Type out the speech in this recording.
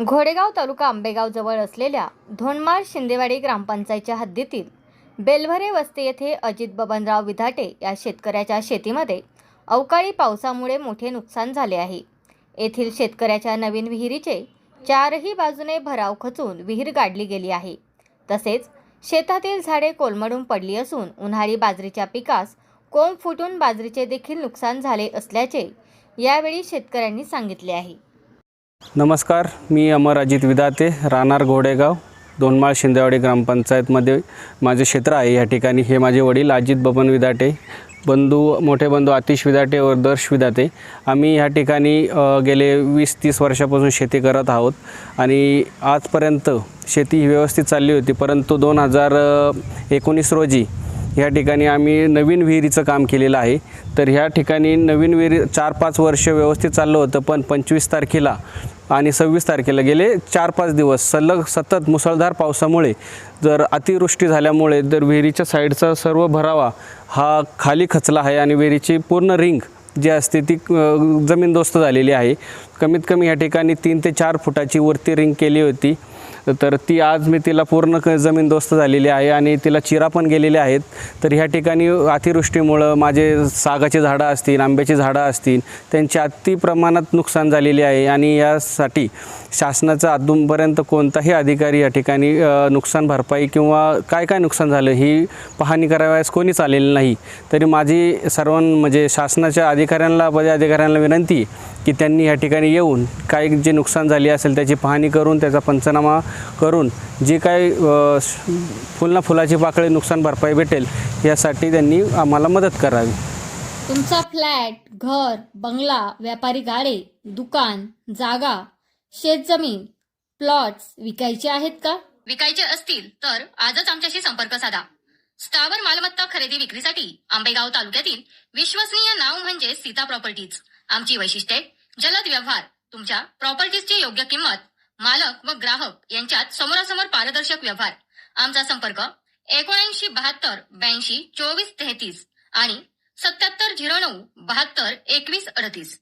घोडेगाव तालुका आंबेगाव जवळ असलेल्या धोंडमाळ शिंदेवाडी ग्रामपंचायतच्या हद्दीतील बेलभरे वस्ती येथे अजित बबनराव विधाटे या शेतकऱ्याच्या शेतीमध्ये अवकाळी पावसामुळे मोठे नुकसान झाले आहे. येथील शेतकऱ्याच्या नवीन विहिरीचे चारही बाजूने भराव खचून विहीर गाडली गेली आहे. तसेच शेतातील झाडे कोलमडून पडली असून उन्हाळी बाजरीच्या पिकास कोंब फुटून बाजरीचे देखील नुकसान झाले असल्याचे यावेळी शेतकऱ्यांनी सांगितले आहे. नमस्कार मी अमर अजित विदाते राहणार घोडेगाव दोनमाळ शिंदेवाडी ग्रामपंचायतमध्ये. माझे क्षेत्र आहे या ठिकाणी. हे माझे वडील अजित बबन विदाटे बंधू मोठे बंधू आतिश विदाटे व दर्श विदाटे आम्ही ह्या ठिकाणी गेले वीस तीस वर्षापासून शेती करत आहोत आणि आजपर्यंत शेती ही व्यवस्थित चालली होती. परंतु दोन हजार एकोणीस रोजी ह्या ठिकाणी आम्ही नवीन विहिरीचं काम केलेलं आहे. तर ह्या ठिकाणी नवीन विहिरी चार पाच वर्ष व्यवस्थित चाललं होतं पण पंचवीस तारखेला आणि सव्वीस तारखेला गेले चार पाच दिवस. सलग सतत मुसळधार पावसामुळे जर अतिवृष्टी झाल्यामुळे जर विहिरीच्या साईडचा सर्व भरावा हा खाली खचला आहे आणि विहिरीची पूर्ण रिंग जी असते ती जमीनदोस्त झालेली आहे. कमीत कमी या ठिकाणी तीन ते चार फुटाची वरती रिंग केली होती. तर ती आज मी तिला पूर्ण क जमीनदोस्त झालेली आहे आणि तिला चिरा पण गेलेले आहेत. तर ह्या ठिकाणी अतिवृष्टीमुळं माझे सागाची झाडं असतील आंब्याची झाडं असतील त्यांची अति प्रमाणात नुकसान झालेली आहे. आणि यासाठी शासनाचा अजूनपर्यंत कोणताही अधिकारी या ठिकाणी नुकसान भरपाई किंवा काय काय नुकसान झालं ही पाहणी करावयास कोणीच आलेलं नाही. तरी माझी सर्वां म्हणजे शासनाच्या अधिकाऱ्यांना पदाधिकाऱ्यांना विनंती की त्यांनी या ठिकाणी येऊन काय जे नुकसान झाले असेल त्याची पाहणी करून त्याचा पंचनामा करून जे श- फुलना फुलाची पाकळी नुकसान भरपाई भेटेल यासाठी त्यांनी आम्हाला मदत करावी. तुमचा फ्लॅट घर बंगला व्यापारी गाडे दुकान जागा शेतजमीन प्लॉट्स विकायचे आहेत का? विकायचे असतील तर आजच आमच्याशी संपर्क साधा. स्थावर मालमत्ता खरेदी विक्रीसाठी आंबेगाव तालुक्यातील विश्वसनीय नाव म्हणजे सीता प्रॉपर्टीज. आमची वैशिष्ट्ये जलद व्यवहार तुमच्या प्रॉपर्टीजची योग्य किंमत मालक व ग्राहक यांच्यात समोरासमोर पारदर्शक व्यवहार. आमचा संपर्क एकोणऐंशी बहात्तर ब्याऐंशी चोवीस तेहतीस आणि सत्याहत्तर झिरो नऊ बहात्तर एकवीस अडतीस.